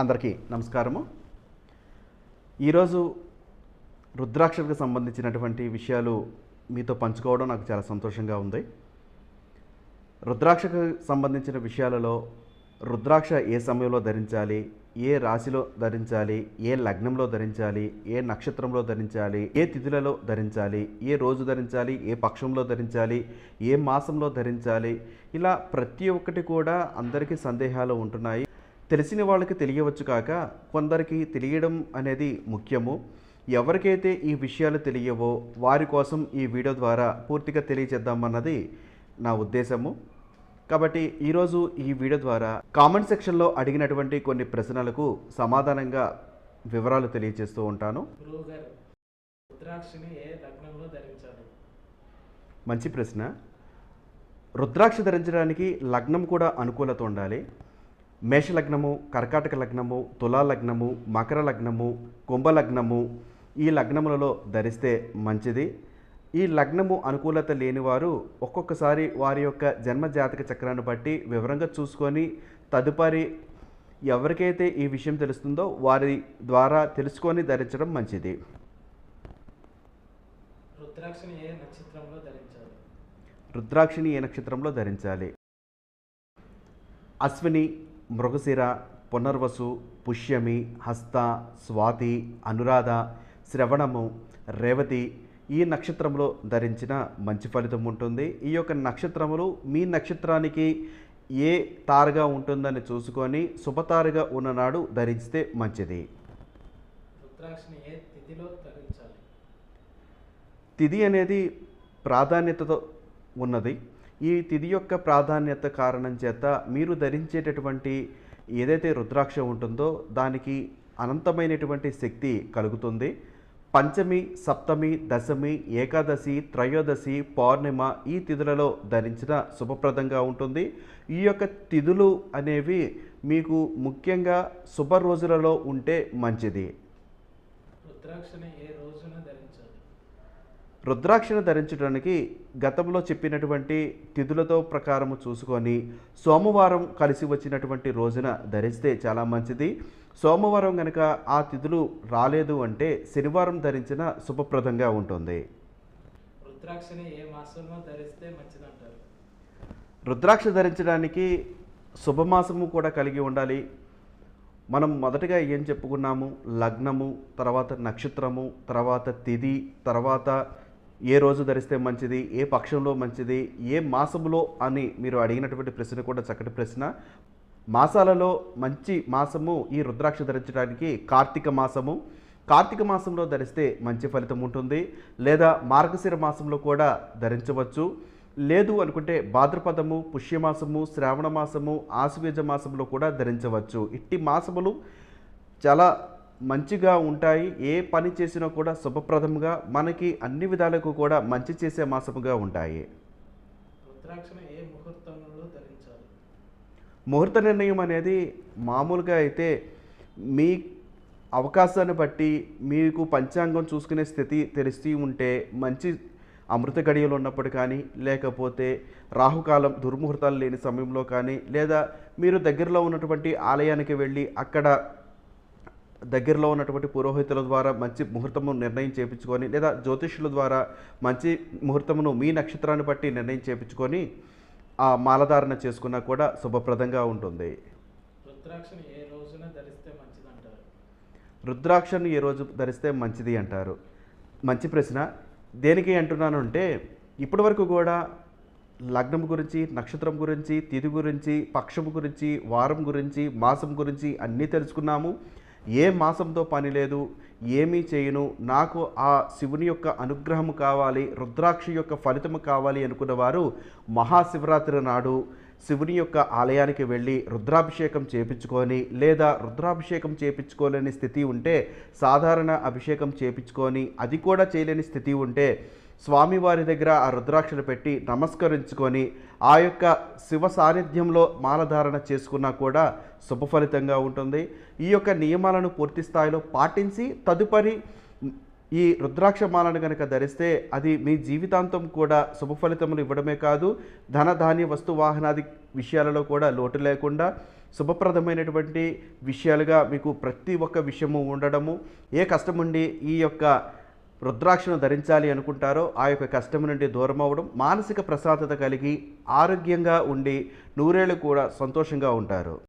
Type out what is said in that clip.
అందరికీ నమస్కారము. ఈరోజు రుద్రాక్షలకు సంబంధించినటువంటి విషయాలు మీతో పంచుకోవడం నాకు చాలా సంతోషంగా ఉంది. రుద్రాక్షకు సంబంధించిన విషయాలలో రుద్రాక్ష ఏ సమయంలో ధరించాలి ఏ రాశిలో ధరించాలి ఏ లగ్నంలో ధరించాలి ఏ నక్షత్రంలో ధరించాలి ఏ తిథులలో ధరించాలి ఏ రోజు ధరించాలి ఏ పక్షంలో ధరించాలి ఏ మాసంలో ధరించాలి ఇలా ప్రతి ఒక్కటి కూడా అందరికీ సందేహాలు ఉంటున్నాయి. తెలిసిన వాళ్ళకి తెలియవచ్చు కాక కొందరికి తెలియడం అనేది ముఖ్యము. ఎవరికైతే ఈ విషయాలు తెలియవో వారి కోసం ఈ వీడియో ద్వారా పూర్తిగా తెలియజేద్దామన్నది నా ఉద్దేశము. కాబట్టి ఈరోజు ఈ వీడియో ద్వారా కామెంట్ సెక్షన్లో అడిగినటువంటి కొన్ని ప్రశ్నలకు సమాధానంగా వివరాలు తెలియజేస్తూ ఉంటాను. మంచి ప్రశ్న. రుద్రాక్ష ధరించడానికి లగ్నం కూడా అనుకూలత ఉండాలి. మేష లగ్నము కర్కాటక లగ్నము తులా లగ్నము మకర లగ్నము కుంభ లగ్నము ఈ లగ్నములలో ధరిస్తే మంచిది. ఈ లగ్నము అనుకూలత లేనివారు ఒక్కొక్కసారి వారి యొక్క జన్మ జాతక చక్రాన్ని బట్టి వివరంగా చూసుకొని తదుపరి ఎవరికైతే ఈ విషయం తెలుస్తుందో వారి ద్వారా తెలుసుకొని ధరించడం మంచిది. రుద్రాక్షని ఏ నక్షత్రంలో ధరించాలి? రుద్రాక్షిని ఏ నక్షత్రంలో ధరించాలి? అశ్విని మృగశిర పునర్వసు పుష్యమి హస్త స్వాతి అనురాధ శ్రవణము రేవతి ఈ నక్షత్రంలో ధరించిన మంచి ఫలితం ఉంటుంది. ఈ యొక్క నక్షత్రములు మీ నక్షత్రానికి ఏ తారగా ఉంటుందని చూసుకొని శుభతారగా ఉన్ననాడు ధరిస్తే మంచిది. తిథి అనేది ప్రాధాన్యతతో ఉన్నది. ఈ తిథి యొక్క ప్రాధాన్యత కారణం చేత మీరు ధరించేటటువంటి ఏదైతే రుద్రాక్ష ఉంటుందో దానికి అనంతమైనటువంటి శక్తి కలుగుతుంది. పంచమి సప్తమి దశమి ఏకాదశి త్రయోదశి పౌర్ణిమ ఈ తిథులలో ధరించిన శుభప్రదంగా ఉంటుంది. ఈ యొక్క తిథులు అనేవి మీకు ముఖ్యంగా శుభ రోజులలో ఉంటే మంచిది. రుద్రాక్షని ఏ రోజున ధరించాలి? రుద్రాక్షను ధరించడానికి గతంలో చెప్పినటువంటి తిథులతో ప్రకారము చూసుకొని సోమవారం కలిసి వచ్చినటువంటి రోజున ధరిస్తే చాలా మంచిది. సోమవారం కనుక ఆ తిథులు రాలేదు అంటే శనివారం ధరించిన శుభప్రదంగా ఉంటుంది. రుద్రాక్షని ఏ మాసంలో ధరిస్తే మంచిదంటారు? రుద్రాక్ష ధరించడానికి శుభమాసము కూడా కలిగి ఉండాలి. మనం మొదటగా ఏం చెప్పుకున్నాము? లగ్నము తర్వాత నక్షత్రము తర్వాత తిథి తర్వాత ఏ రోజు ధరిస్తే మంచిది ఏ పక్షంలో మంచిది ఏ మాసములో అని మీరు అడిగినటువంటి ప్రశ్న కూడా చక్కటి ప్రశ్న. మాసాలలో మంచి మాసము ఈ రుద్రాక్ష ధరించడానికి కార్తీక మాసము. కార్తీక మాసంలో ధరిస్తే మంచి ఫలితం ఉంటుంది. లేదా మార్గశిర మాసంలో కూడా ధరించవచ్చు. లేదు అనుకుంటే భాద్రపదము పుష్యమాసము శ్రావణ మాసము ఆశ్వేజ మాసంలో కూడా ధరించవచ్చు. ఇట్టి మాసములు చాలా మంచిగా ఉంటాయి ఏ పని చేసినా కూడా శుభప్రదంగా మనకి అన్ని విధాలకు కూడా మంచి చేసే మాసముగా ఉంటాయి. ముహూర్త నిర్ణయం అనేది మామూలుగా అయితే మీ అవకాశాన్ని బట్టి మీకు పంచాంగం చూసుకునే స్థితి తెలిసి ఉంటే మంచి అమృత గడియలు ఉన్నప్పుడు కానీ లేకపోతే రాహుకాలం దుర్ముహూర్తాలు లేని సమయంలో కానీ లేదా మీరు దగ్గరలో ఉన్నటువంటి ఆలయానికి వెళ్ళి అక్కడ దగ్గరలో ఉన్నటువంటి పురోహితుల ద్వారా మంచి ముహూర్తము నిర్ణయం చేయించుకొని లేదా జ్యోతిష్యుల ద్వారా మంచి ముహూర్తమును మీ నక్షత్రాన్ని బట్టి నిర్ణయం చేయించుకొని ఆ మాలధారణ చేసుకున్నా కూడా శుభప్రదంగా ఉంటుంది. రుద్రాక్షని ఏ రోజు ధరిస్తే మంచిది అంటారు. మంచి ప్రశ్న. దేనికి అంటున్నాను అంటే ఇప్పటివరకు కూడా లగ్నం గురించి నక్షత్రం గురించి తిథి గురించి పక్షం గురించి వారం గురించి మాసం గురించి అన్నీ తెలుసుకున్నాము. ఏ మాసంతో పని లేదు ఏమీ చేయను నాకు ఆ శివుని యొక్క అనుగ్రహము కావాలి రుద్రాక్ష యొక్క ఫలితము కావాలి అనుకున్న వారు మహాశివరాత్రి నాడు శివుని యొక్క ఆలయానికి వెళ్ళి రుద్రాభిషేకం చేపించుకొని లేదా రుద్రాభిషేకం చేపించుకోలేని స్థితి ఉంటే సాధారణ అభిషేకం చేపించుకొని అది కూడా చేయలేని స్థితి ఉంటే స్వామివారి దగ్గర ఆ రుద్రాక్షలు పెట్టి నమస్కరించుకొని ఆ యొక్క శివ సాన్నిధ్యంలో మాలధారణ చేసుకున్నా కూడా శుభ ఫలితంగా ఉంటుంది. ఈ యొక్క నియమాలను పూర్తి స్థాయిలో పాటించి తదుపరి ఈ రుద్రాక్ష మాలను కనుక ధరిస్తే అది మీ జీవితాంతం కూడా శుభ ఫలితములు ఇవ్వడమే కాదు ధన ధాన్య వస్తు వాహనాది విషయాలలో కూడా లోటు లేకుండా శుభప్రదమైనటువంటి విషయాలుగా మీకు ప్రతి ఒక్క విషయము ఉండడము ఏ కష్టముండి ఈ యొక్క రుద్రాక్షను ధరించాలి అనుకుంటారో ఆ యొక్క కష్టం నుండి దూరం అవ్వడం మానసిక ప్రశాంతత కలిగి ఆరోగ్యంగా ఉండి నూరేళ్ళు కూడా సంతోషంగా ఉంటారు.